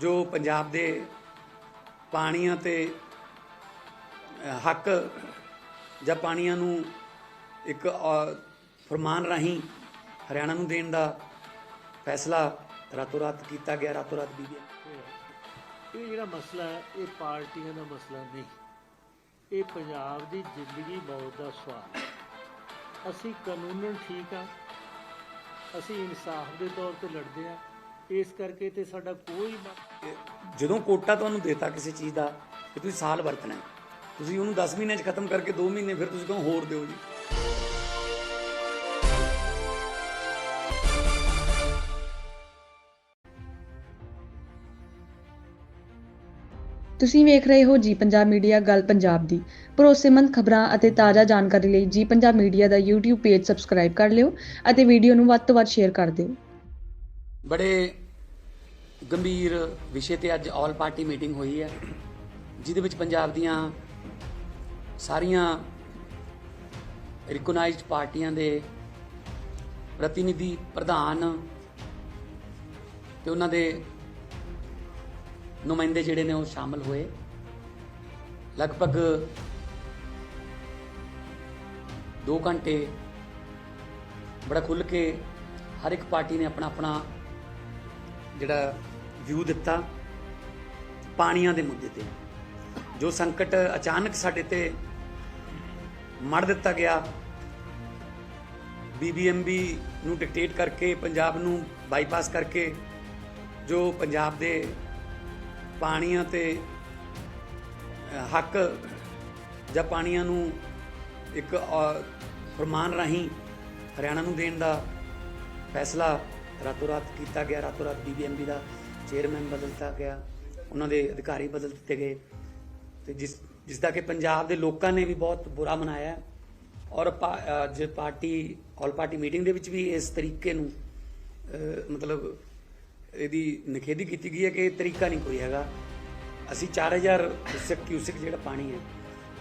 ਜੋ ਪੰਜਾਬ ਦੇ ਪਾਣੀਆਂ ਤੇ ਹੱਕ ਜਾਂ ਪਾਣੀਆਂ ਨੂੰ ਇੱਕ ਅ, ਫਰਮਾਨ ਰਾਹੀਂ ਹਰਿਆਣਾ ਨੂੰ ਦੇਣ ਦਾ ਫੈਸਲਾ ਰਾਤੋਂ ਰਾਤ ਕੀਤਾ ਗਿਆ ਰਾਤੋਂ ਰਾਤ ਵੀ ਗਿਆ ਇਹ ਜਿਹੜਾ ਮਸਲਾ ਹੈ ਇਹ ਪਾਰਟੀਆਂ ਦਾ ਮਸਲਾ ਨਹੀਂ। ਇਹ ਪੰਜਾਬ ਦੀ ਜ਼ਿੰਦਗੀ ਮੌਤ ਦਾ ਸਵਾਲ ਹੈ। ਅਸੀਂ ਕਾਨੂੰਨ ਠੀਕ ਆ ਅਸੀਂ ਇਨਸਾਫ ਦੇ ਤੌਰ ਤੇ ਲੜਦੇ ਆ ਇਸ ਕਰਕੇ ਤੇ ਸਾਡਾ ਕੋਈ ਜਦੋਂ ਕੋਟਾ ਤੁਹਾਨੂੰ ਦੇਤਾ ਕਿਸੇ ਚੀਜ਼ ਦਾ ਕਿ ਤੁਸੀਂ ਸਾਲ ਵਰਤਣਾ ਹੈ, ਤੁਸੀਂ ਉਹਨੂੰ 10 ਮਹੀਨੇ 'ਚ ਖਤਮ ਕਰਕੇ 2 ਮਹੀਨੇ ਫਿਰ ਤੁਸੀਂ ਕਹੋ ਹੋਰ ਦਿਓ ਜੀ। ਤੁਸੀਂ ਵੇਖ ਰਹੇ ਹੋ ਜੀ ਪੰਜਾਬ ਮੀਡੀਆ ਗੱਲ ਪੰਜਾਬ ਦੀ। ਭਰੋਸੇਮੰਦ ਖਬਰਾਂ ਅਤੇ ਤਾਜ਼ਾ ਜਾਣਕਾਰੀ ਲਈ ਜੀ ਪੰਜਾਬ ਮੀਡੀਆ ਦਾ YouTube ਪੇਜ ਸਬਸਕ੍ਰਾਈਬ ਕਰ ਲਿਓ ਅਤੇ ਵੀਡੀਓ ਨੂੰ ਵੱਧ ਤੋਂ ਵੱਧ ਸ਼ੇਅਰ ਕਰ ਦਿਓ। ਬੜੇ ਗੰਭੀਰ ਵਿਸ਼ੇ ਤੇ ਅੱਜ ਆਲ ਪਾਰਟੀ ਮੀਟਿੰਗ ਹੋਈ ਹੈ, ਜਿਹਦੇ ਵਿੱਚ ਪੰਜਾਬ ਦੀਆਂ ਸਾਰੀਆਂ ਰਿਕਗਨਾਈਜ਼ਡ ਪਾਰਟੀਆਂ ਦੇ ਪ੍ਰਤੀਨਿਧੀ ਪ੍ਰਧਾਨ ਤੇ ਉਹਨਾਂ ਦੇ ਨੁਮਾਇੰਦੇ ਜਿਹੜੇ ਨੇ ਉਹ ਸ਼ਾਮਲ ਹੋਏ। ਲਗਭਗ 2 ਘੰਟੇ ਬੜਾ ਖੁੱਲ ਕੇ ਹਰ ਇੱਕ ਪਾਰਟੀ ਨੇ ਆਪਣਾ ਆਪਣਾ ਜਿਹੜਾ ਵਿਊ ਦਿੱਤਾ ਪਾਣੀਆਂ ਦੇ ਮੁੱਦੇ ਤੇ। ਜੋ ਸੰਕਟ ਅਚਾਨਕ ਸਾਡੇ ਤੇ ਮੜ ਦਿੱਤਾ ਗਿਆ ਬੀਬੀਐਮਬੀ ਨੂੰ ਡਿਕਟੇਟ ਕਰਕੇ ਪੰਜਾਬ ਨੂੰ ਬਾਈਪਾਸ ਕਰਕੇ ਜੋ ਪੰਜਾਬ ਦੇ ਪਾਣੀਆਂ ਤੇ ਹੱਕ ਜਾਂ ਪਾਣੀਆਂ ਨੂੰ ਇੱਕ ਅ, ਫਰਮਾਨ ਰਾਹੀਂ ਹਰਿਆਣਾ ਨੂੰ ਦੇਣ ਦਾ ਫੈਸਲਾ ਰਾਤੋਂ ਰਾਤ ਕੀਤਾ ਗਿਆ ਰਾਤੋਂ ਰਾਤ ਬੀਬੀਐਮਬੀ ਦਾ ਚੇਅਰਮੈਨ ਬਦਲਤਾ ਗਿਆ, ਉਹਨਾਂ ਦੇ ਅਧਿਕਾਰੀ ਬਦਲ ਦਿੱਤੇ ਗਏ। ਤੇ ਜਿਸ ਜਿਸ ਦਾ ਕਿ ਪੰਜਾਬ ਦੇ ਲੋਕਾਂ ਨੇ ਵੀ ਬਹੁਤ ਬੁਰਾ ਮਨਾਇਆ ਔਰ ਪਾ- ਜੇ ਪਾਰਟੀ, ਆਲ ਪਾਰਟੀ ਮੀਟਿੰਗ ਦੇ ਵਿੱਚ ਵੀ ਇਸ ਤਰੀਕੇ ਨੂੰ ਮਤਲਬ ਇਹਦੀ ਨਿਖੇਧੀ ਕੀਤੀ ਗਈ ਹੈ ਕਿ ਇਹ ਤਰੀਕਾ ਨਹੀਂ ਕੋਈ ਹੈਗਾ। ਅਸੀਂ 4000 ਕਿਊਸਕ ਕਿਊਸਕ ਜਿਹੜਾ ਪਾਣੀ ਹੈ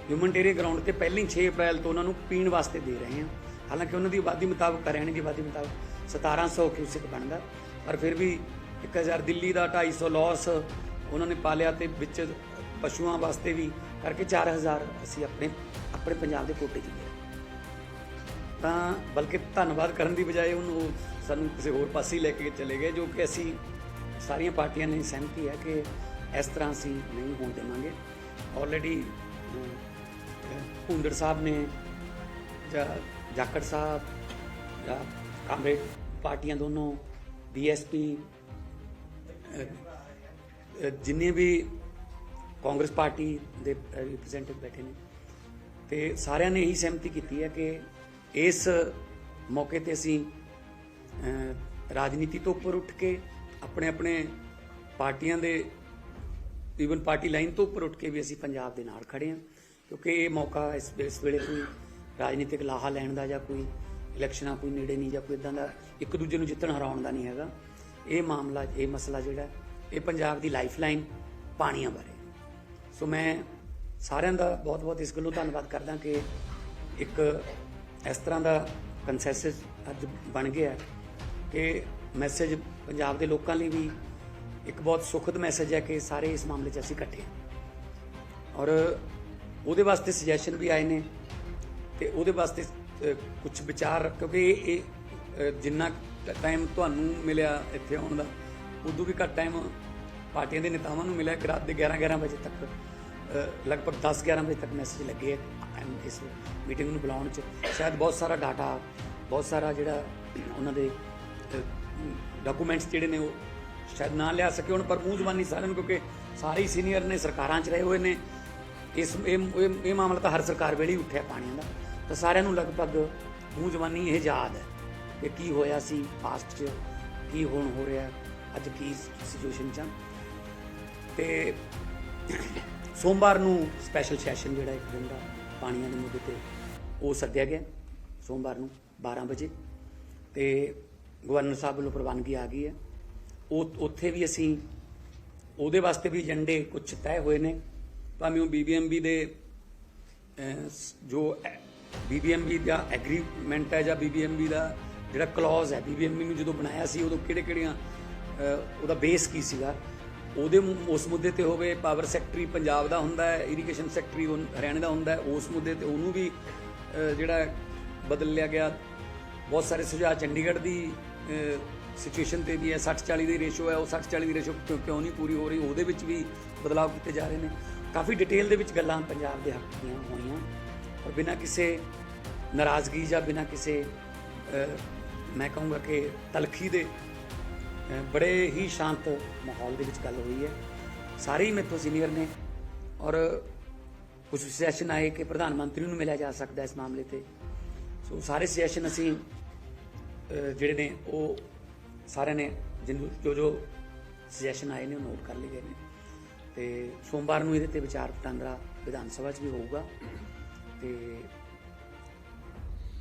ਹਿਊਮਨਟੇਰੀਅਨ ਗਰਾਊਂਡ ਤੇ ਪਹਿਲਾਂ ਹੀ 6 ਅਪ੍ਰੈਲ ਤੋਂ ਉਹਨਾਂ ਨੂੰ ਪੀਣ ਵਾਸਤੇ ਦੇ ਰਹੇ ਹਾਂ। ਹਾਲਾਂਕਿ ਉਹਨਾਂ ਦੀ ਆਬਾਦੀ ਮੁਤਾਬਕ, ਹਰਿਆਣੇ ਦੀ ਆਬਾਦੀ ਮੁਤਾਬਕ 1700 ਕਿਊਸਿਕ ਬਣਦਾ। ਪਰ ਫਿਰ ਵੀ 1000 ਦਿੱਲੀ ਦਾ 250 ਲਾਸ ਉਹਨਾਂ ਨੇ ਪਾਲਿਆ ਤੇ ਵਿੱਚ ਪਸ਼ੂਆਂ ਵਾਸਤੇ ਵੀ ਕਰਕੇ 4000 ਅਸੀਂ ਆਪਣੇ ਆਪਣੇ ਪੰਜਾਬ ਦੇ ਕੋਟੇ 'ਚ ਗਏ ਤਾਂ ਬਲਕਿ ਧੰਨਵਾਦ ਕਰਨ ਦੀ ਬਜਾਏ ਉਹਨੂੰ ਉਹ ਸਾਨੂੰ ਕਿਸੇ ਹੋਰ ਪਾਸੇ ਲੈ ਕੇ ਚਲੇ ਗਏ, ਜੋ ਕਿ ਅਸੀਂ ਸਾਰੀਆਂ ਪਾਰਟੀਆਂ ਨੇ ਸਹਿਮਤੀ ਹੈ ਕਿ ਇਸ ਤਰ੍ਹਾਂ ਅਸੀਂ ਨਹੀਂ ਹੋਣ ਦੇਵਾਂਗੇ। ਆਲਰੇਡੀ ਹੁੰਦੜ ਸਾਹਿਬ ਨੇ ਜਾਂ ਜਾਖੜ ਸਾਹਿਬ ਜਾਂ ਕਾਮਰੇਡ ਪਾਰਟੀਆਂ ਦੋਨੋਂ ਬੀਐਸਪੀ ਜਿੰਨੇ ਵੀ ਕਾਂਗਰਸ ਪਾਰਟੀ ਦੇ ਰਿਪਰੈਜ਼ੈਂਟੇਟਿਵ ਬੈਠੇ ਨੇ, ਤੇ ਸਾਰਿਆਂ ਨੇ ਇਹੀ ਸਹਿਮਤੀ ਕੀਤੀ ਹੈ ਕਿ ਇਸ ਮੌਕੇ ਤੇ ਅਸੀਂ ਰਾਜਨੀਤੀ ਤੋਂ ਉੱਪਰ ਉੱਠ ਕੇ ਆਪਣੇ ਆਪਣੇ ਪਾਰਟੀਆਂ ਦੇ ਈਵਨ ਪਾਰਟੀ ਲਾਈਨ ਤੋਂ ਉੱਪਰ ਉੱਠ ਕੇ ਵੀ ਅਸੀਂ ਪੰਜਾਬ ਦੇ ਨਾਲ ਖੜੇ ਹਾਂ, ਕਿਉਂਕਿ ਇਹ ਮੌਕਾ ਇਸ ਵੇਲੇ ਕੋਈ ਰਾਜਨੀਤਿਕ ਲਾਹਾ ਲੈਣ ਦਾ ਜਾਂ ਕੋਈ ਇਲੈਕਸ਼ਨਾਂ ਕੋਈ ਨੇੜੇ ਨਹੀਂ ਜਾਂ ਕੋਈ ਇਦਾਂ ਦਾ ਇੱਕ ਦੂਜੇ ਨੂੰ ਜਿੱਤਣ ਹਰਾਉਣ ਦਾ ਨਹੀਂ ਹੈਗਾ। ਇਹ ਮਾਮਲਾ, ਇਹ ਮਸਲਾ ਜਿਹੜਾ, ਇਹ ਪੰਜਾਬ ਦੀ ਲਾਈਫਲਾਈਨ ਪਾਣੀਆਂ ਬਾਰੇ। ਸੋ ਮੈਂ ਸਾਰਿਆਂ ਦਾ ਬਹੁਤ-ਬਹੁਤ ਇਸ ਗੱਲੋਂ ਧੰਨਵਾਦ ਕਰਦਾ ਕਿ ਇੱਕ ਇਸ ਤਰ੍ਹਾਂ ਦਾ ਕੰਸੈਂਸਸ ਅੱਜ ਬਣ ਗਿਆ ਕਿ ਮੈਸੇਜ ਪੰਜਾਬ ਦੇ ਲੋਕਾਂ ਲਈ ਵੀ ਇੱਕ ਬਹੁਤ ਸੁਖਦ ਮੈਸੇਜ ਹੈ ਕਿ ਸਾਰੇ ਇਸ ਮਾਮਲੇ 'ਚ ਅਸੀਂ ਇਕੱਠੇ ਹਾਂ। ਔਰ ਉਹਦੇ ਵਾਸਤੇ ਸੁਜੈਸ਼ਨ ਵੀ ਆਏ ਨੇ ਤੇ ਉਹਦੇ ਵਾਸਤੇ ਕੁਝ ਵਿਚਾਰ ਕਿਉਂਕਿ ਇਹ ਇਹ, ਜਿੰਨਾ ਟਾਈਮ ਤੁਹਾਨੂੰ ਮਿਲਿਆ ਇੱਥੇ ਆਉਣ ਦਾ ਉਦੋਂ ਵੀ ਘੱਟ ਟਾਈਮ ਪਾਰਟੀਆਂ ਦੇ ਨੇਤਾਵਾਂ ਨੂੰ ਮਿਲਿਆ ਕਿ ਰਾਤ ਦੇ 11 11 ਵਜੇ ਤੱਕ ਲਗਭਗ 10 11 ਵਜੇ ਤੱਕ ਮੈਸੇਜ ਲੱਗੇ ਹੈ ਐਮ ਇਸ ਮੀਟਿੰਗ ਨੂੰ ਬੁਲਾਉਣ ਚ। ਸ਼ਾਇਦ ਬਹੁਤ ਸਾਰਾ ਡਾਟਾ ਬਹੁਤ ਸਾਰਾ ਜਿਹੜਾ ਉਹਨਾਂ ਦੇ ਡਾਕੂਮੈਂਟਸ ਜਿਹੜੇ ਨੇ ਉਹ ਸ਼ਾਇਦ ਨਾ ਲਿਆ ਸਕੇ ਹੁਣ ਪਰ ਮੂੰਹ ਜ਼ਬਾਨੀ ਸਾਰਿਆਂ ਨੂੰ ਕਿਉਂਕਿ ਸਾਰੇ ਹੀ ਸੀਨੀਅਰ ਨੇ ਸਰਕਾਰਾਂ 'ਚ ਰਹੇ ਹੋਏ ਨੇ। ਇਸ ਇਹ- ਇਹ ਮਾਮਲਾ ਤਾਂ ਹਰ ਸਰਕਾਰ ਵੇਲੇ ਹੀ ਉੱਠਿਆ ਪਾਣੀਆਂ ਦਾ। ਤਾਂ ਸਾਰਿਆਂ ਨੂੰ ਲਗਭਗ ਮੂੰਹ ਜ਼ਬਾਨੀ ਇਹ ਯਾਦ ਹੈ ਕਿ ਕੀ ਹੋਇਆ ਸੀ ਪਾਸਟ 'ਚ ਕੀ ਹੁਣ ਹੋ ਰਿਹਾ ਅੱਜ ਕੀ ਸਿਚੁਏਸ਼ਨ 'ਚ ਆ। ਤੇ ਸੋਮਵਾਰ ਨੂੰ ਸਪੈਸ਼ਲ ਸੈਸ਼ਨ ਜਿਹੜਾ ਇੱਕ ਦਿਨ ਦਾ ਪਾਣੀਆਂ ਦੇ ਮੁੱਦੇ ਤੇ ਉਹ ਸੱਦਿਆ ਗਿਆ ਸੋਮਵਾਰ ਨੂੰ 12 ਵਜੇ। ਤੇ ਗਵਰਨਰ ਸਾਹਿਬ ਵੱਲੋਂ ਪ੍ਰਵਾਨਗੀ ਆ ਗਈ ਹੈ। ਉਹ ਉੱਥੇ ਵੀ ਅਸੀਂ ਉਹਦੇ ਵਾਸਤੇ ਵੀ ਏਜੰਡੇ ਕੁਝ ਤੈਅ ਹੋਏ ਨੇ। ਭਾਵੇਂ ਉਹ ਬੀਬੀਐਮਬੀ ਦੇ ਅਹ, ਸ- ਜੋ ਬੀਬੀਐਮਬੀ ਦਾ ਐਗਰੀਮੈਂਟ ਹੈ ਜਾਂ ਬੀਬੀਐਮਬੀ ਦਾ ਜਿਹੜਾ ਕਲੌਜ਼ ਹੈ ਬੀਬੀਐਮਬੀ ਨੂੰ ਜਦੋਂ ਬਣਾਇਆ ਸੀ, ਉਦੋਂ ਕਿਹੜੇ ਕਿਹੜੀਆਂ ਉਹਦਾ ਬੇਸ ਕੀ ਸੀਗਾ? ਉਹਦੇ ਉਸ ਮੁੱਦੇ ਤੇ ਹੋਵੇ ਪਾਵਰ ਸੈਕਟਰੀ ਪੰਜਾਬ ਦਾ ਹੁੰਦਾ ਹੈ ਇਰੀਗੇਸ਼ਨ ਸੈਕਟਰੀ ਉਹ ਹਰਿਆਣੇ ਦਾ ਹੁੰਦਾ ਹੈ, ਉਸ ਮੁੱਦੇ ਤੇ ਉਹਨੂੰ ਵੀ ਜਿਹੜਾ ਬਦਲ ਲਿਆ ਗਿਆ। ਬਹੁਤ ਸਾਰੇ ਸੁਝਾਅ ਚੰਡੀਗੜ੍ਹ ਦੀ ਸਿਚੁਏਸ਼ਨ ਤੇ ਵੀ ਹੈ 60 40 ਦੀ ਰੇਸ਼ੋ ਹੈ, ਉਹ 60 40 ਦੀ ਰੇਸ਼ੋ ਕਿਉਂ ਕਿਉਂ ਨਹੀਂ ਪੂਰੀ ਹੋ ਰਹੀ, ਉਹਦੇ ਵਿੱਚ ਵੀ ਬਦਲਾਅ ਕੀਤੇ ਜਾ ਰਹੇ ਨੇ। ਕਾਫੀ ਡਿਟੇਲ ਦੇ ਵਿੱਚ ਗੱਲਾਂ ਪੰਜਾਬ ਦੇ ਹੱਕ ਦੀਆਂ ਹੋਈਆਂ। ਔਰ ਬਿਨਾਂ ਕਿਸੇ ਨਾਰਾਜ਼ਗੀ ਜਾਂ ਬਿਨਾਂ ਕਿਸੇ ਮੈਂ ਕਹੂੰਗਾ ਕਿ ਤਲਖੀ ਦੇ ਬੜੇ ਹੀ ਸ਼ਾਂਤ ਮਾਹੌਲ ਦੇ ਵਿੱਚ ਗੱਲ ਹੋਈ ਹੈ ਸਾਰੇ ਹੀ ਮੇਰੇ ਤੋਂ ਸੀਨੀਅਰ ਨੇ ਔਰ ਕੁਝ ਸੁਜੈਸ਼ਨ ਆਏ ਕਿ ਪ੍ਰਧਾਨ ਮੰਤਰੀ ਨੂੰ ਮਿਲਿਆ ਜਾ ਸਕਦਾ ਇਸ ਮਾਮਲੇ ਤੇ ਸੋ ਸਾਰੇ ਸੁਜੈਸ਼ਨ ਅਸੀਂ ਜਿਹੜੇ ਨੇ ਉਹ ਸਾਰਿਆਂ ਨੇ ਜਿਹਨੂੰ ਜੋ ਜੋ ਸੁਜੈਸ਼ਨ ਆਏ ਨੇ ਉਹ ਨੋਟ ਕਰ ਲਏ ਗਏ ਨੇ ਤੇ ਸੋਮਵਾਰ ਨੂੰ ਇਹਦੇ ਤੇ ਵਿਚਾਰ ਵਟਾਂਦਰਾ ਵਿਧਾਨ ਸਭਾ 'ਚ ਵੀ ਹੋਊਗਾ ਤੇ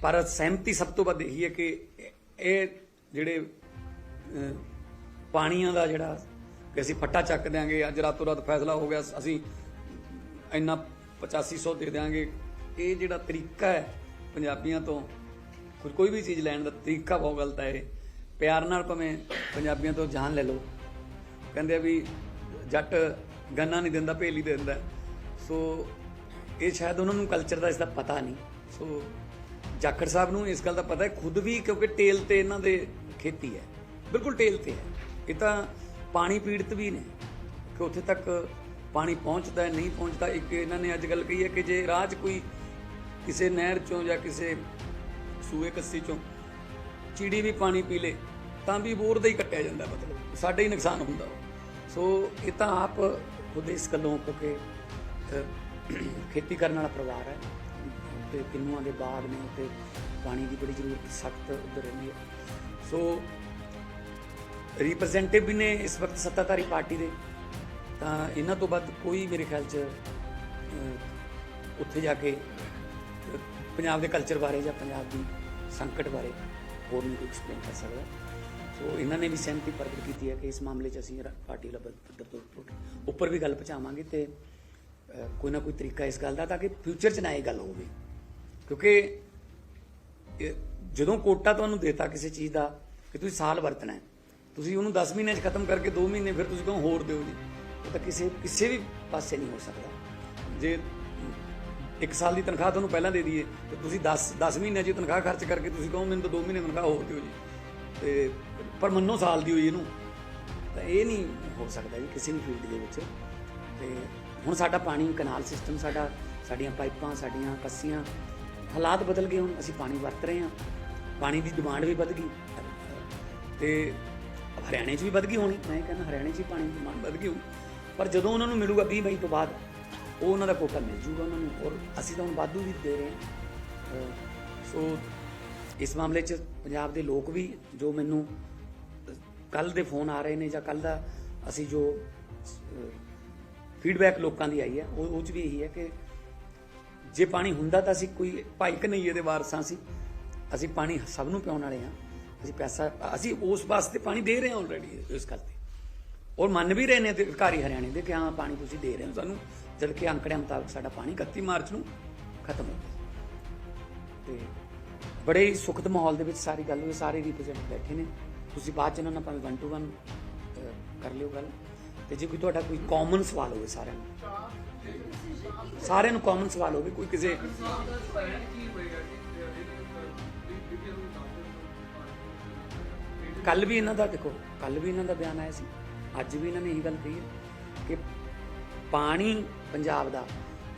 ਪਰ ਸਹਿਮਤੀ ਸਭ ਤੋਂ ਵੱਧ ਇਹੀ ਹੈ ਕਿ ਇਹ ਜਿਹੜੇ ਪਾਣੀਆਂ ਦਾ ਜਿਹੜਾ ਕਿ ਅਸੀਂ ਫੱਟਾ ਚੱਕ ਦਿਆਂਗੇ, ਅੱਜ ਰਾਤੋਂ ਰਾਤ ਫੈਸਲਾ ਹੋ ਗਿਆ, ਅਸੀਂ ਇੰਨਾ 8500 ਦੇ ਦਿਆਂਗੇ। ਇਹ ਜਿਹੜਾ ਤਰੀਕਾ ਹੈ ਪੰਜਾਬੀਆਂ ਤੋਂ ਕੋਈ ਕੋਈ ਵੀ ਚੀਜ਼ ਲੈਣ ਦਾ ਤਰੀਕਾ ਬਹੁਤ ਗਲਤ ਹੈ ਇਹ। ਪਿਆਰ ਨਾਲ ਭਾਵੇਂ ਪੰਜਾਬੀਆਂ ਤੋਂ ਜਾਨ ਲੈ ਲਓ। ਕਹਿੰਦੇ ਆ ਵੀ ਜੱਟ ਗੰਨਾ ਨਹੀਂ ਦਿੰਦਾ, ਭੇਲੀ ਦੇ ਦਿੰਦਾ। ਸੋ ਇਹ ਸ਼ਾਇਦ ਉਹਨਾਂ ਨੂੰ ਕਲਚਰ ਦਾ ਇਸ ਦਾ ਪਤਾ ਨਹੀਂ। ਸੋ ਜਾਖੜ ਸਾਹਿਬ ਨੂੰ ਇਸ ਗੱਲ ਦਾ ਪਤਾ ਹੈ, ਖੁਦ ਵੀ ਕਿਉਂਕਿ ਟੇਲ ਤੇ ਇਹਨਾਂ ਦੇ ਖੇਤੀ ਹੈ। ਬਿਲਕੁਲ ਟੇਲ ਤੇ ਹੈ। ਇਹ ਤਾਂ ਪਾਣੀ ਪੀੜਤ ਵੀ ਨੇ, ਕਿ ਉੱਥੇ ਤੱਕ ਪਾਣੀ ਪਹੁੰਚਦਾ ਹੈ, ਨਹੀਂ ਪਹੁੰਚਦਾ। ਇੱਕ ਇਹਨਾਂ ਨੇ ਅੱਜ ਗੱਲ ਕਹੀ ਹੈ ਕਿ ਜੇ ਰਾਹ 'ਚ ਕੋਈ ਕਿਸੇ ਨਹਿਰ ਚੋਂ ਜਾਂ ਕਿਸੇ ਸੂਏ ਕੱਸੀ ਚੋਂ ਚਿੜੀ ਵੀ ਪਾਣੀ ਪੀ ਲੇ, ਤਾਂ ਵੀ ਬੋਰ ਦਾ ਹੀ ਕੱਟਿਆ ਜਾਂਦਾ ਮਤਲਬ ਸਾਡੇ ਹੀ ਨੁਕਸਾਨ ਹੁੰਦਾ। ਉਹ। ਸੋ ਇਹ ਤਾਂ ਆਪ ਖੁਦ ਇਸ ਗੱਲੋਂ ਕਿਉਂਕਿ ਖੇਤੀ ਕਰਨ ਵਾਲਾ ਪਰਿਵਾਰ ਹੈ। ਤੇ ਕਿੰਨੂਆਂ ਦੇ ਬਾਗ ਨੇ ਤੇ ਪਾਣੀ ਦੀ ਬੜੀ ਜ਼ਰੂਰਤ ਸਖਤ ਉੱਧਰ ਰਹਿੰਦੀ ਹੈ। ਸੋ ਰਿਪਰੈਜ਼ੈਂਟੇਟਿਵ ਵੀ ਨੇ ਇਸ ਵਕਤ ਸੱਤਾਧਾਰੀ ਪਾਰਟੀ ਦੇ। ਤਾਂ ਇਹਨਾਂ ਤੋਂ ਵੱਧ ਕੋਈ ਮੇਰੇ ਖਿਆਲ 'ਚ ਉੱਥੇ ਜਾ ਕੇ, ਪੰਜਾਬ ਦੇ ਕਲਚਰ ਬਾਰੇ ਜਾਂ ਪੰਜਾਬ ਦੀ ਸੰਕਟ ਬਾਰੇ ਹੋਰ ਨਹੀਂ ਕੋਈ ਐਕਸਪਲੇਨ ਕਰ ਸਕਦਾ। ਸੋ ਇਹਨਾਂ ਨੇ ਵੀ ਸਹਿਮਤੀ ਪ੍ਰਗਟ ਕੀਤੀ ਹੈ ਕਿ ਇਸ ਮਾਮਲੇ 'ਚ ਅਸੀਂ ਪਾਰਟੀ ਲੈਵਲ ਉੱਪਰ- ਵੀ ਗੱਲ ਪਹੁੰਚਾਵਾਂਗੇ ਤੇ ਕੋਈ ਨਾ ਕੋਈ ਤਰੀਕਾ ਇਸ ਗੱਲ ਦਾ ਤਾਂ ਕਿ ਫਿਊਚਰ 'ਚ ਨਾ ਇਹ ਗੱਲ ਹੋਵੇ। ਕਿਉਂਕਿ ਜਦੋਂ ਕੋਟਾ ਤੁਹਾਨੂੰ ਦੇਤਾ ਕਿਸੇ ਚੀਜ਼ ਦਾ ਕਿ ਤੁਸੀਂ ਸਾਲ ਵਰਤਣਾ ਹੈ, ਤੁਸੀਂ ਉਹਨੂੰ 10 ਮਹੀਨੇ 'ਚ ਖਤਮ ਕਰਕੇ 2 ਮਹੀਨੇ ਫਿਰ ਤੁਸੀਂ ਕਹੋ ਹੋਰ ਦਿਓ ਜੀ, ਉਹ ਤਾਂ ਕਿਸੇ ਕਿਸੇ ਵੀ ਪਾਸੇ ਨਹੀਂ ਹੋ ਸਕਦਾ। ਜੇ ਇੱਕ ਸਾਲ ਦੀ ਤਨਖਾਹ ਤੁਹਾਨੂੰ ਪਹਿਲਾਂ ਦੇ ਦਈਏ, ਤੇ ਤੁਸੀਂ 10 10 ਮਹੀਨਿਆਂ 'ਚ ਤਨਖਾਹ ਖਰਚ ਕਰਕੇ ਤੁਸੀਂ ਕਹੋ ਮੈਨੂੰ ਤਾਂ 2 ਮਹੀਨੇ ਤਨਖਾਹ ਹੋਰ ਦਿਓ ਜੀ। ਤੇ ਪਰ ਮੰਨੋ ਸਾਲ ਦੀ ਹੋਈ ਇਹਨੂੰ, ਤਾਂ ਇਹ ਨਹੀਂ ਹੋ ਸਕਦਾ ਜੀ ਕਿਸੇ ਵੀ ਫੀਲਡ ਦੇ ਵਿੱਚ। ਤੇ ਹੁਣ ਸਾਡਾ ਪਾਣੀ ਕਨਾਲ ਸਿਸਟਮ ਸਾਡਾ, ਸਾਡੀਆਂ ਪਾਈਪਾਂ, ਸਾਡੀਆਂ ਕੱਸੀਆਂ, ਹਾਲਾਤ ਬਦਲ ਗਏ ਹੁਣ, ਅਸੀਂ ਪਾਣੀ ਵਰਤ ਰਹੇ ਹਾਂ। ਪਾਣੀ ਦੀ ਡਿਮਾਂਡ ਵੀ ਵੱਧ ਗਈ। ਤੇ ਹਰਿਆਣੇ 'ਚ ਵੀ ਵੱਧ ਗਈ ਹੋਣੀ। ਮੈਂ ਕਹਿੰਦਾ ਹਰਿਆਣੇ 'ਚ ਵੀ ਪਾਣੀ ਦੀ ਡਿਮਾਂਡ ਵੱਧ ਗਈ ਹੋਣੀ ਪਰ ਜਦੋਂ ਉਹਨਾਂ ਨੂੰ ਮਿਲੂਗਾ 20 ਮਈ ਤੋਂ ਬਾਅਦ, ਉਹ ਉਹਨਾਂ ਦਾ ਕੋਟਾ ਮਿਲ ਜੂਗਾ ਉਹਨਾਂ ਨੂੰ। ਔਰ ਅਸੀਂ ਤਾਂ ਹੁਣ ਵਾਧੂ ਵੀ ਦੇ ਰਹੇ ਹਾਂ। ਸੋ ਇਸ ਮਾਮਲੇ 'ਚ ਪੰਜਾਬ ਦੇ ਲੋਕ ਵੀ ਜੋ ਮੈਨੂੰ ਕੱਲ ਦੇ ਫੋਨ ਆ ਰਹੇ ਨੇ ਜਾਂ ਕੱਲ ਦਾ ਅਸੀਂ ਜੋ ਫੀਡਬੈਕ ਲੋਕਾਂ ਦੀ ਆਈ ਹੈ। ਉਹ ਉਹ 'ਚ ਵੀ ਇਹੀ ਹੈ ਕਿ ਜੇ ਪਾਣੀ ਹੁੰਦਾ ਤਾਂ ਅਸੀਂ ਕੋਈ ਭਾਈ ਕਨਈਏ ਦੇ ਵਾਰਸਾਂ ਸੀ। ਅਸੀਂ ਪਾਣੀ ਸਭ ਨੂੰ ਪਿਆਉਣ ਵਾਲੇ ਹਾਂ। ਅਸੀਂ ਪੈਸਾ ਅਸੀਂ ਉਸ ਵਾਸਤੇ ਪਾਣੀ ਦੇ ਰਹੇ ਹਾਂ ਆਲਰੇਡੀ ਇਸ ਗੱਲ ਔਰ ਮੰਨ ਵੀ ਰਹੇ ਨੇ ਅਧਿਕਾਰੀ ਹਰਿਆਣੇ ਦੇ ਕਿ ਹਾਂ, ਪਾਣੀ ਤੁਸੀਂ ਦੇ ਰਹੇ ਹੋ ਸਾਨੂੰ। ਜਦ ਕਿ ਅੰਕੜਿਆਂ ਮੁਤਾਬਕ ਸਾਡਾ ਪਾਣੀ 31 ਮਾਰਚ ਨੂੰ ਖਤਮ ਹੋ ਗਿਆ। ਤੇ ਬੜੇ ਸੁਖਦ ਮਾਹੌਲ ਦੇ ਵਿੱਚ ਸਾਰੀ ਗੱਲ ਹੋਈ, ਸਾਰੇ ਰਿਪਰੈਜ਼ੈਂਟ ਬੈਠੇ ਨੇ। ਤੁਸੀਂ ਬਾਅਦ ਚ ਇਹਨਾਂ ਨਾਲ ਭਾਵੇਂ 1 ਟੂ 1 ਕਰ ਲਿਓ ਗੱਲ। ਤੇ ਜੇ ਕੋਈ ਤੁਹਾਡਾ ਕੋਈ ਕਾਮਨ ਸਵਾਲ ਹੋਵੇ ਸਾਰਿਆਂ ਨੂੰ। ਸਾਰਿਆਂ ਨੂੰ ਕਾਮਨ ਸਵਾਲ ਹੋਵੇ ਕੋਈ ਕਿਸੇ ਕੱਲ ਵੀ ਇਹਨਾਂ ਦਾ ਦੇਖੋ ਕੱਲ ਵੀ ਇਹਨਾਂ ਦਾ ਬਿਆਨ ਆਇਆ ਸੀ। ਅੱਜ ਵੀ ਇਹਨਾਂ ਨੇ ਇਹੀ ਗੱਲ ਕਹੀ ਹੈ ਕਿ ਪਾਣੀ ਪੰਜਾਬ ਦਾ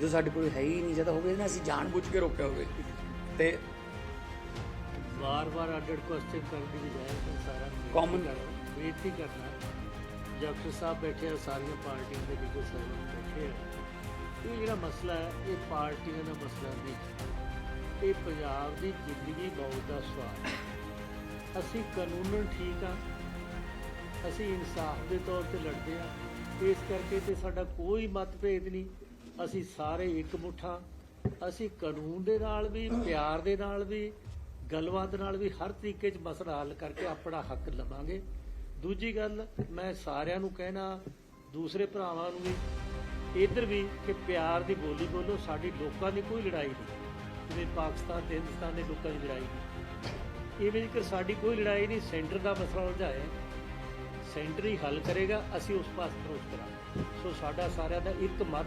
ਜੋ ਸਾਡੇ ਕੋਲ ਹੈ ਹੀ ਨਹੀਂ ਜਦੋਂ ਹੋਵੇ ਨਾ ਅਸੀਂ ਜਾਣ ਬੁੱਝ ਕੇ ਰੋਕਿਆ ਹੋਵੇ। ਤੇ ਵਾਰ-ਵਾਰ ਅੱਡ-ਅੱਡ ਕੁਐਸਚਨ ਕਰਨ ਦੀ ਬਜਾਏ ਸਾਰਾ ਕਰਨਾ- ਬੇਨਤੀ ਕਰਨਾ ਡਾਕਟਰ ਸਾਹਿਬ ਬੈਠੇ ਆ, ਸਾਰੀਆਂ ਪਾਰਟੀਆਂ ਦੇ ਲੀਡਰ ਸਾਹਿਬ ਬੈਠੇ ਆ। ਇਹ ਜਿਹੜਾ ਮਸਲਾ ਹੈ, ਇਹ ਪਾਰਟੀਆਂ ਦਾ ਮਸਲਾ ਨਹੀਂ। ਇਹ ਪੰਜਾਬ ਦੀ ਜ਼ਿੰਦਗੀ ਮੌਤ ਦਾ ਸਵਾਲ ਹੈ। ਅਸੀਂ ਕਾਨੂੰਨ ਠੀਕ ਆ, ਅਸੀਂ ਇਨਸਾਫ ਦੇ ਤੌਰ ਤੇ ਲੜਦੇ ਆ। ਇਸ ਕਰਕੇ ਤੇ ਸਾਡਾ ਕੋਈ ਮਤਭੇਦ ਨਹੀਂ। ਅਸੀਂ ਸਾਰੇ ਇੱਕ ਮੁੱਠਾ ਅਸੀਂ ਕਾਨੂੰਨ ਦੇ ਨਾਲ ਵੀ, ਪਿਆਰ ਦੇ ਨਾਲ ਵੀ, ਗੱਲਬਾਤ ਨਾਲ ਵੀ ਹਰ ਤਰੀਕੇ 'ਚ ਮਸਲਾ ਹੱਲ ਕਰਕੇ ਆਪਣਾ ਹੱਕ ਲਵਾਂਗੇ। ਦੂਜੀ ਗੱਲ, ਮੈਂ ਸਾਰਿਆਂ ਨੂੰ ਕਹਿਣਾ, ਦੂਸਰੇ ਭਰਾਵਾਂ ਨੂੰ ਵੀ, ਇੱਧਰ ਵੀ ਕਿ ਪਿਆਰ ਦੀ ਬੋਲੀ ਬੋਲੋ, ਸਾਡੀ ਲੋਕਾਂ ਦੀ ਕੋਈ ਲੜਾਈ ਨਹੀਂ। ਜਿਵੇਂ ਪਾਕਿਸਤਾਨ ਤੇ ਹਿੰਦੁਸਤਾਨ ਦੇ ਲੋਕਾਂ ਦੀ ਲੜਾਈ ਨਹੀਂ। ਇਵੇਂ ਕਿ ਸਾਡੀ ਕੋਈ ਲੜਾਈ ਨਹੀਂ, ਸੈਂਟਰ ਦਾ ਮਸਲਾ ਉਲਝਾਇਆ ਸੈਂਟਰ ਹੀ ਹੱਲ ਕਰੇਗਾ, ਅਸੀਂ ਉਸ ਪਾਸ ਅਪਰੋਚ ਕਰਾਂਗੇ। ਸੋ ਸਾਡਾ ਸਾਰਿਆਂ ਦਾ ਇੱਕ ਮਤ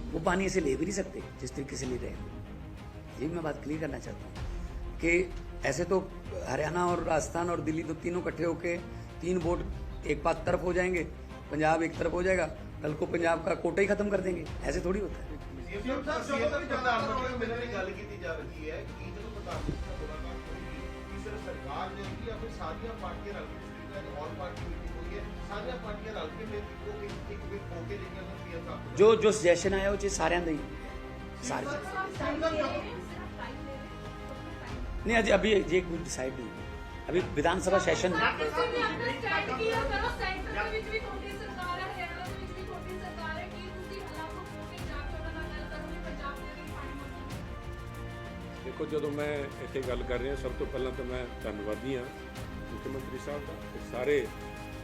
वो पानी ऐसे ले भी नहीं सकते जिस तरीके से ले रहे हैं ये मैं बात क्लियर करना चाहता हूँ कि ऐसे तो हरियाणा और राजस्थान और दिल्ली तो तीनों इकट्ठे होके तीन वोट एक पाक तरफ़ हो जाएँगे पंजाब एक तरफ़ हो जाएगा कल को पंजाब का कोटा ही खत्म कर देंगे ऐसे थोड़ी होता है सरकार ने पार्टियाँ और पार्टी मीटिंग हुई है पार्टियाँ में एक एक ਜੋ ਜੋ ਸਜੈਸ਼ਨ ਆਇਆ ਉਹ ਚੀਜ਼ ਸਾਰਿਆਂ ਦਾ ਹੀ ਸਾਰੇ नहीं अजय अभी ये कुछ डिसाइड नहीं हुआ। अभी विधानसभा सेशन ਕਿਸੇ ਨੇ ਅੰਡਰਸਟੈਂਡ ਕੀਤਾ ਕਰੋ ਸੈਂਟਰ ਦੇ ਵਿੱਚ ਵੀ ਤੁਹਾਡੀ ਸਰਕਾਰ ਹੈ ਹਰਿਆਣਾ ਦੇ ਵਿੱਚ ਵੀ ਤੁਹਾਡੀ ਸਰਕਾਰ ਹੈ ਕਿ ਤੁਸੀਂ ਹਾਲਾਤ ਨੂੰ ਹੋ ਕੇ ਜਾ ਕੇ ਉਹਨਾਂ ਨਾਲ ਗੱਲ ਕਰੋਗੇ ਪੰਜਾਬ ਦੇ ਵਿੱਚ ਪਾਣੀ ਮਸਲਾ ਦੇਖੋ ਜਦੋਂ ਮੈਂ ਇੱਥੇ ਗੱਲ ਕਰ ਰਿਹਾ ਸਭ ਤੋਂ ਪਹਿਲਾਂ ਤਾਂ ਮੈਂ ਧੰਨਵਾਦੀ ਹਾਂ ਮੁੱਖ ਮੰਤਰੀ ਸਾਹਿਬ ਦਾ ਤੇ ਸਾਰੇ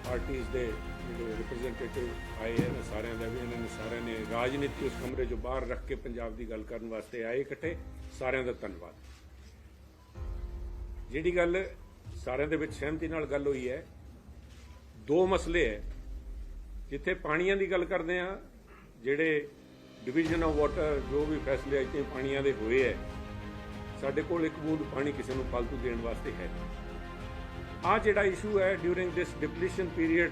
ਪਾਰਟੀਆਂ ਦੇ ਜਿਹੜੇ ਰਿਪਰੈਜ਼ੈਂਟੇਟਿਵ ਆਏ ਹਨ ਸਾਰਿਆਂ ਦਾ ਵੀ, ਇਹਨਾਂ ਨੇ ਸਾਰਿਆਂ ਨੇ ਰਾਜਨੀਤੀ ਉਸ ਕਮਰੇ ਚੋਂ ਬਾਹਰ ਰੱਖ ਕੇ ਪੰਜਾਬ ਦੀ ਗੱਲ ਕਰਨ ਵਾਸਤੇ ਆਏ ਇਕੱਠੇ, ਸਾਰਿਆਂ ਦਾ ਧੰਨਵਾਦ। ਜਿਹੜੀ ਗੱਲ ਸਾਰਿਆਂ ਦੇ ਵਿੱਚ ਸਹਿਮਤੀ ਨਾਲ ਗੱਲ ਹੋਈ ਹੈ, ਦੋ ਮਸਲੇ ਹੈ, ਜਿੱਥੇ ਪਾਣੀਆਂ ਦੀ ਗੱਲ ਕਰਦੇ ਆ ਜਿਹੜੇ ਡਿਵੀਜ਼ਨ ਆਫ ਵਾਟਰ ਜੋ ਵੀ ਫੈਸਲੇ ਇੱਥੇ ਪਾਣੀਆਂ ਦੇ ਹੋਏ ਹੈ, ਸਾਡੇ ਕੋਲ ਇੱਕ ਬੂੰਦ ਪਾਣੀ ਕਿਸੇ ਨੂੰ ਫालतू ਦੇਣ ਵਾਸਤੇ ਹੈ ਆ ਜਿਹੜਾ ਇਸ਼ੂ ਹੈ ਡਿਊਰਿੰਗ ਦਿਸ ਡਿਪਲੀਸ਼ਨ ਪੀਰੀਅਡ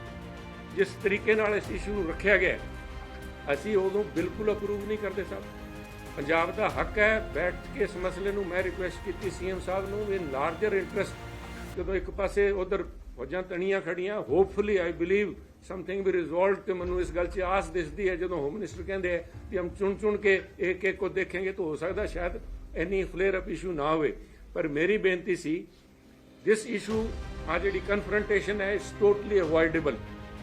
ਜਿਸ ਤਰੀਕੇ ਨਾਲ ਇਸ ਇਸ਼ੂ ਨੂੰ ਰੱਖਿਆ ਗਿਆ ਅਸੀਂ ਉਦੋਂ ਬਿਲਕੁਲ ਅਪਰੂਵ ਨਹੀਂ ਕਰਦੇ ਸਾਹਿਬ ਪੰਜਾਬ ਦਾ ਹੱਕ ਹੈ, ਬੈਠ ਕੇ ਇਸ ਮਸਲੇ ਨੂੰ ਮੈਂ ਰਿਕੁਐਸਟ ਕੀਤੀ ਸੀਐਮ ਸਾਹਿਬ ਨੂੰ ਵੀ ਲਾਰਜਰ ਇੰਟਰਸਟ ਜਦੋਂ ਇੱਕ ਪਾਸੇ ਉਧਰ ਫੌਜਾਂ ਤਣੀਆਂ ਖੜੀਆਂ ਹੋਪਫੁਲੀ ਆਈ ਬਲੀਵ ਸਮਥਿੰਗ ਵੀ ਰਿਜ਼ੋਲਵਡ ਤੇ ਮੈਨੂੰ ਇਸ ਗੱਲ 'ਚ ਆਸ ਦਿਸਦੀ ਹੈ, ਜਦੋਂ ਹੋਮ ਮਿਨਿਸਟਰ ਕਹਿੰਦੇ ਆ ਕਿ ਹਮ ਚੁਣ ਚੁਣ ਕੇ ਇੱਕ ਇੱਕ ਕੋ ਦੇਖेंगे ਤਾਂ ਹੋ ਸਕਦਾ ਸ਼ਾਇਦ ਇੰਨੀ ਫਲੇਅਰ ਅਪ ਇਸ਼ੂ ਨਾ ਹੋਵੇ। ਪਰ ਮੇਰੀ ਬੇਨਤੀ ਸੀ, this ਇਸ਼ੂ ਆ ਜਿਹੜੀ ਕਨਫਰੰਟੇਸ਼ਨ ਹੈ ਇਸ totally avoidable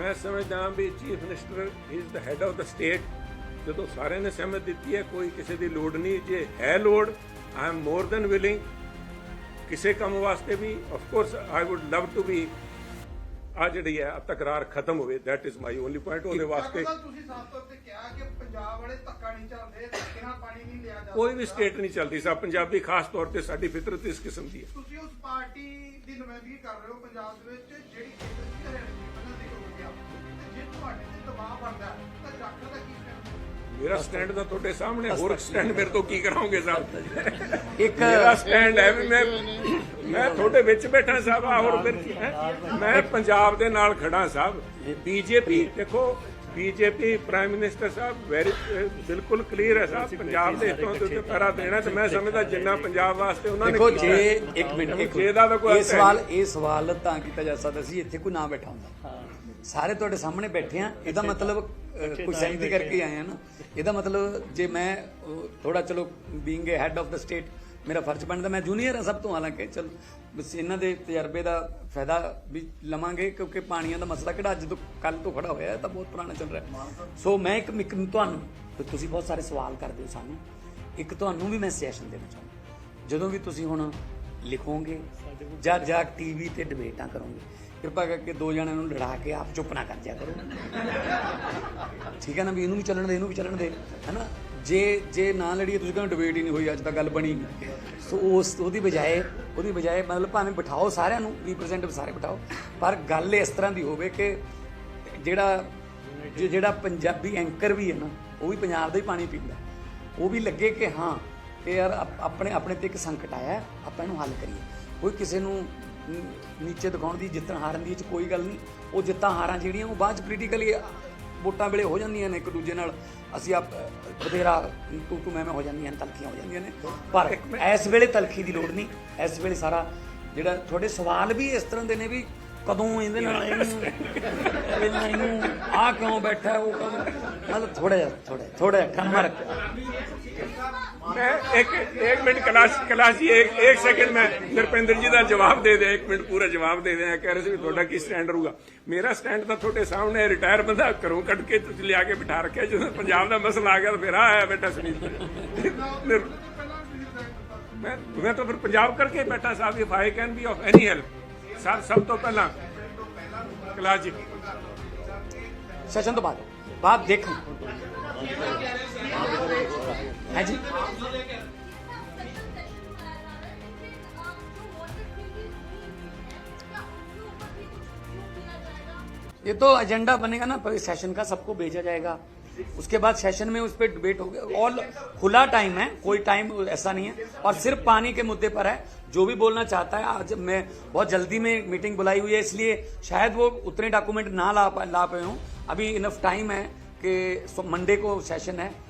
ਮੈਂ ਸਮਝਦਾ ਹਾਂ ਵੀ chief minister is the head of the state ਜਦੋਂ ਸਾਰਿਆਂ ਨੇ ਸਹਿਮਤ ਦਿੱਤੀ ਹੈ ਕੋਈ ਕਿਸੇ ਦੀ ਲੋੜ ਨਹੀਂ। ਜੇ ਹੈ ਲੋੜ I am more than willing ਕਿਸੇ ਕੰਮ ਵਾਸਤੇ ਵੀ of course I would love to be a ਜਿਹੜੀ ਹੈ ਤਕਰਾਰ ਖਤਮ ਹੋਵੇ that is my only point ਉਹਦੇ ਵਾਸਤੇ ਤੁਸੀਂ ਸਾਫ਼ ਤੌਰ ਤੇ ਕਿਹਾ ਕਿ ਪੰਜਾਬ ਵਾਲੇ ਧੱਕਾ ਨਹੀਂ ਚੱਲਦੇ ਧੱਕੇ ਨਾਲ ਪਾਣੀ ਨਹੀਂ ਲਿਆ ਜਾ ਕੋਈ ਵੀ। ਸਟੇਟ ਨਹੀਂ ਚੱਲਦੀ ਸਾ ਪੰਜਾਬੀ ਖਾਸ ਤੌਰ ਤੇ ਸਾਡੀ ਫਿਤਰਤ ਇਸ ਕਿਸਮ ਦੀ ਹੈ। ਤੁਸੀਂ ਉਸ ਪਾਰਟੀ ਦੀ ਨੁਮਾਇੰਦਗੀ ਕਰ ਰਹੇ ਹੋ ਪੰਜਾਬ ਦੇ ਵਿੱਚ ਜਿਹੜੀ ਤੁਹਾਡੇ ਤੇ ਦਬਾਅ ਬਣਦਾ ਹੈ, ਤਾਂ ਜਾਖੜ ਦਾ ਕੀ ਕਰਨਾ ਮੇਰਾ ਸਟੈਂਡ ਤਾਂ ਤੁਹਾਡੇ ਸਾਹਮਣੇ ਹੋਰ ਸਟੈਂਡ ਮੇਰੇ ਤੋਂ ਕੀ ਕਰਾਉਂਗੇ ਸਾਹਿਬ? ਇੱਕ ਮੇਰਾ ਸਟੈਂਡ ਹੈ ਵੀ ਮੈਂ ਮੈਂ ਤੁਹਾਡੇ ਵਿੱਚ ਬੈਠਾ ਸਾਹਿਬ ਆ ਹੋਰ ਫਿਰ ਕੀ ਹੈ? ਮੈਂ ਪੰਜਾਬ ਦੇ ਨਾਲ ਖੜਾ ਸਾਹਿਬ। ਬੀਜੇਪੀ ਦੇਖੋ ਬੀਜੇਪੀ ਪ੍ਰਾਈਮ ਮਿਨਿਸਟਰ ਸਾਹਿਬ ਵੈਰੀ ਬਿਲਕੁਲ ਕਲੀਅਰ ਹੈ ਸਾਹਿਬ। ਪੰਜਾਬ ਦੇ ਹਿੱਤਾਂ ਦੇ ਉੱਤੇ ਪੈਰਾ ਦੇਣਾ ਤੇ ਮੈਂ ਸਮਝਦਾ ਜਿੰਨਾ ਪੰਜਾਬ ਵਾਸਤੇ ਉਹਨਾਂ ਨੇ ਦੇਖੋ ਜੇ ਹੈ, ਇੱਕ ਮਿੰਟ ਦਾ ਇਹ ਸਵਾਲ ਇਹ ਸਵਾਲ ਤਾਂ ਕੀਤਾ ਜਾ ਸਕਦਾ ਸੀ ਇੱਥੇ ਕੋਈ ਨਾ ਬੈਠਾ ਹੁੰਦਾ। ਸਾਰੇ ਤੁਹਾਡੇ ਸਾਹਮਣੇ ਬੈਠੇ ਆ। ਇਹਦਾ ਮਤਲਬ ਕੋਈ ਸਹਿਮਤੀ ਕਰਕੇ ਆਏ ਆ ਨਾ। ਇਹਦਾ ਮਤਲਬ ਜੇ ਮੈਂ ਥੋੜਾ ਚਲੋ being a head of the state ਮੇਰਾ ਫਰਜ਼ ਬਣਦਾ ਮੈਂ ਜੂਨੀਅਰ ਹਾਂ ਸਭ ਤੋਂ ਹਾਲਾਂਕਿ ਚਲ ਬਸ ਇਹਨਾਂ ਦੇ ਤਜਰਬੇ ਦਾ ਫਾਇਦਾ ਵੀ ਲਵਾਂਗੇ ਕਿਉਂਕਿ ਪਾਣੀਆਂ ਦਾ ਮਸਲਾ ਕਿਹੜਾ ਅੱਜ ਤੋਂ ਕੱਲ ਤੋਂ ਖੜਾ ਹੋਇਆ ਤਾਂ ਬਹੁਤ ਪੁਰਾਣਾ ਚੱਲ ਰਿਹਾ। ਸੋ ਮੈਂ ਇੱਕ ਤੁਹਾਨੂੰ ਤੁਸੀਂ ਬਹੁਤ ਸਾਰੇ ਸਵਾਲ ਕਰਦੇ ਹੋ ਸਾਨੂੰ। ਇੱਕ ਤੁਹਾਨੂੰ ਵੀ ਮੈਂ ਸੈਸ਼ਨ ਦੇਣਾ ਚਾਹੁੰਦਾ। ਜਦੋਂ ਵੀ ਤੁਸੀਂ ਹੁਣ ਲਿਖੋਗੇ ਜਾਂ ਜਾਂ ਟੀਵੀ ਤੇ ਡਿਬੇਟਾਂ ਕਰੋਗੇ ਕਿਰਪਾ ਕਰਕੇ ਦੋ ਜਣਿਆਂ ਨੂੰ ਲੜਾ ਕੇ ਆਪ ਚੁੱਪ ਨਾ ਕਰ ਜਾ ਕਰੋ। ਠੀਕ ਹੈ ਨਾ ਵੀ ਇਹਨੂੰ ਵੀ ਚੱਲਣ ਦੇ, ਇਹਨੂੰ ਵੀ ਚੱਲਣ ਦੇ, ਹੈਨਾ? ਜੇ ਜੇ ਨਾ ਲੜੀਏ, ਤੁਸੀਂ ਕਹਿੰਦੇ ਡਿਬੇਟ ਹੀ ਨਹੀਂ ਹੋਈ, ਅੱਜ ਤੱਕ ਗੱਲ ਬਣੀ ਨਹੀਂ। ਸੋ ਉਸ, ਉਹਦੀ ਬਜਾਏ ਉਹਦੀ ਬਜਾਏ ਮਤਲਬ ਭਾਵੇਂ ਬਿਠਾਓ ਸਾਰਿਆਂ ਨੂੰ ਰਿਪਰੈਜ਼ੈਂਟੇਟਿਵ ਸਾਰੇ ਬਿਠਾਓ, ਪਰ ਗੱਲ ਇਸ ਤਰ੍ਹਾਂ ਦੀ ਹੋਵੇ ਕਿ ਜਿਹੜਾ ਜਿਹੜਾ ਪੰਜਾਬੀ ਐਂਕਰ ਵੀ ਹੈ ਨਾ, ਉਹ ਵੀ ਪੰਜਾਬ ਦਾ ਹੀ ਪਾਣੀ ਪੀਂਦਾ। ਉਹ ਵੀ ਲੱਗੇ ਕਿ ਹਾਂ, ਕਿ ਯਾਰ ਆਪਣੇ ਆਪਣੇ ਤੇ ਇੱਕ ਸੰਕਟ ਆਇਆ, ਆਪਾਂ ਇਹਨੂੰ ਹੱਲ ਕਰੀਏ। ਕੋਈ ਕਿਸੇ ਨੂੰ ਨੀਚੇ ਦਿਖਾਉਣ ਦੀ ਜਿੱਤਣ ਹਾਰਨ ਦੀ 'ਚ ਕੋਈ ਗੱਲ ਨਹੀਂ। ਉਹ ਜਿੱਤਾਂ ਹਾਰਾਂ ਜਿਹੜੀਆਂ, ਉਹ ਬਾਅਦ ਚ ਪੋਲੀਟੀਕਲੀ ਵੋਟਾਂ ਵੇਲੇ ਹੋ ਜਾਂਦੀਆਂ ਨੇ ਇੱਕ ਦੂਜੇ ਨਾਲ। ਅਸੀਂ ਆਪ ਬਥੇਰਾ, ਤੂੰ ਤੂੰ, ਮੈਂ ਮੈਂ ਹੋ ਜਾਂਦੀਆਂ ਨੇ, ਤਲਖੀਆਂ ਹੋ ਜਾਂਦੀਆਂ ਨੇ। ਪਰ ਇਸ ਵੇਲੇ ਤਲਖੀ ਦੀ ਲੋੜ ਨਹੀਂ। ਇਸ ਵੇਲੇ ਸਾਰਾ ਜਿਹੜਾ ਤੁਹਾਡੇ ਸਵਾਲ ਵੀ ਇਸ ਤਰ੍ਹਾਂ ਦੇ ਨੇ ਵੀ ਕਦੋਂ ਇਹਦੇ ਨਾਲ ਇਹਨੂੰ ਇਹਨਾਂ ਇਹਨੂੰ ਆ? ਕਿਉਂ ਬੈਠਾ ਉਹ ਕਦੋਂ? ਮਤਲਬ ਥੋੜਾ ਜਿਹਾ ਥੋੜਾ ਥੋੜਾ ਠੰਮਾ ਰੱਖਿਆ मैं एक एक मिनट क्लास क्लास जी एक एक सेकंड में ਨਰਪਿੰਦਰ ਜੀ ਦਾ ਜਵਾਬ ਦੇ ਦੇ ਇੱਕ ਮਿੰਟ ਪੂਰਾ ਜਵਾਬ ਦੇ ਦੇ ਕਹਿ ਰਹੇ ਸੀ ਵੀ ਤੁਹਾਡਾ ਕੀ ਸਟੈਂਡ ਰਹੂਗਾ। ਮੇਰਾ ਸਟੈਂਡ ਤਾਂ ਤੁਹਾਡੇ ਸਾਹਮਣੇ ਰਿਟਾਇਰ ਬੰਦਾ ਘਰੋਂ ਕੱਢ ਕੇ ਤੁਸੀਂ ਲਿਆ ਕੇ ਬਿਠਾ ਰੱਖਿਆ, ਜਦੋਂ ਪੰਜਾਬ ਦਾ ਮਸਲਾ ਆ ਗਿਆ ਫਿਰ ਆਇਆ ਬੇਟਾ ਸੁਨੀਲ ਮੈਂ ਮੈਂ ਤਾਂ ਫਿਰ ਪੰਜਾਬ ਕਰਕੇ ਬੈਠਾ, ਸਾਹਿਬ if I can be of any help ਸਭ ਸਭ ਤੋਂ ਪਹਿਲਾਂ ਕਲਾਸ ਜੀ। ਸੈਸ਼ਨ ਤੋਂ ਬਾਅਦ ਬਾਅਦ ਦੇਖੀ ਹੈ ਜੀ ये तो एजेंडा बनेगा ना सेशन का सबको भेजा जाएगा। उसके बाद सेशन में उस पर डिबेट होगा। और खुला टाइम है, कोई टाइम ऐसा नहीं है। और सिर्फ़ पानी के मुद्दे पर है। जो भी बोलना चाहता है, आज मैं बहुत जल्दी में मीटिंग बुलाई हुई है, इसलिए शायद वो उतने डॉक्यूमेंट ना ला पा- ला पाए हों। अभी इनफ टाइम है कि मंडे को सेशन है।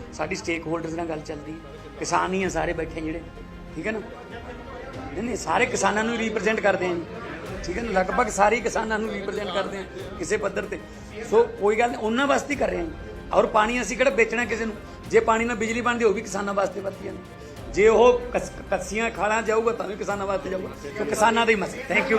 ਸਾਡੀ ਸਟੇਕ ਹੋਲਡਰਸ ਨਾਲ ਗੱਲ ਚੱਲਦੀ। ਕਿਸਾਨ ਹੀ ਆ ਸਾਰੇ ਬੈਠੇ ਜਿਹੜੇ। ਠੀਕ ਹੈ ਨਾ? ਨਹੀਂ ਨਹੀਂ, ਸਾਰੇ ਕਿਸਾਨਾਂ ਨੂੰ ਰਿਪਰੈਜ਼ੈਂਟ ਕਰਦੇ ਆ ਜੀ। ਠੀਕ ਹੈ ਨਾ? ਲਗਭਗ ਸਾਰੇ ਕਿਸਾਨਾਂ ਨੂੰ ਰਿਪਰੈਜ਼ੈਂਟ ਕਰਦੇ ਆ ਕਿਸੇ ਪੱਧਰ ਤੇ। ਸੋ ਕੋਈ ਗੱਲ ਨਹੀਂ, ਉਹਨਾਂ ਵਾਸਤੇ ਹੀ ਕਰ ਰਹੇ ਆ ਜੀ। ਔਰ ਪਾਣੀ ਅਸੀਂ ਕਿਹੜਾ ਵੇਚਣਾ ਕਿਸੇ ਨੂੰ? ਜੇ ਪਾਣੀ ਨਾਲ ਬਿਜਲੀ ਬਣਦੀ, ਉਹ ਵੀ ਕਿਸਾਨਾਂ ਵਾਸਤੇ ਵਰਤੀ ਜਾਂਦੀ। ਜੇ ਉਹ ਕਸ- ਕੱਸੀਆਂ, ਖਾਲਾਂ ਜਾਊਗਾ, ਤਾਂ ਵੀ ਕਿਸਾਨਾਂ ਵਾਸਤੇ ਜਾਊਗਾ। ਸੋ ਕਿਸਾਨਾਂ ਦਾ ਹੀ ਮਸਲਾ। Thank you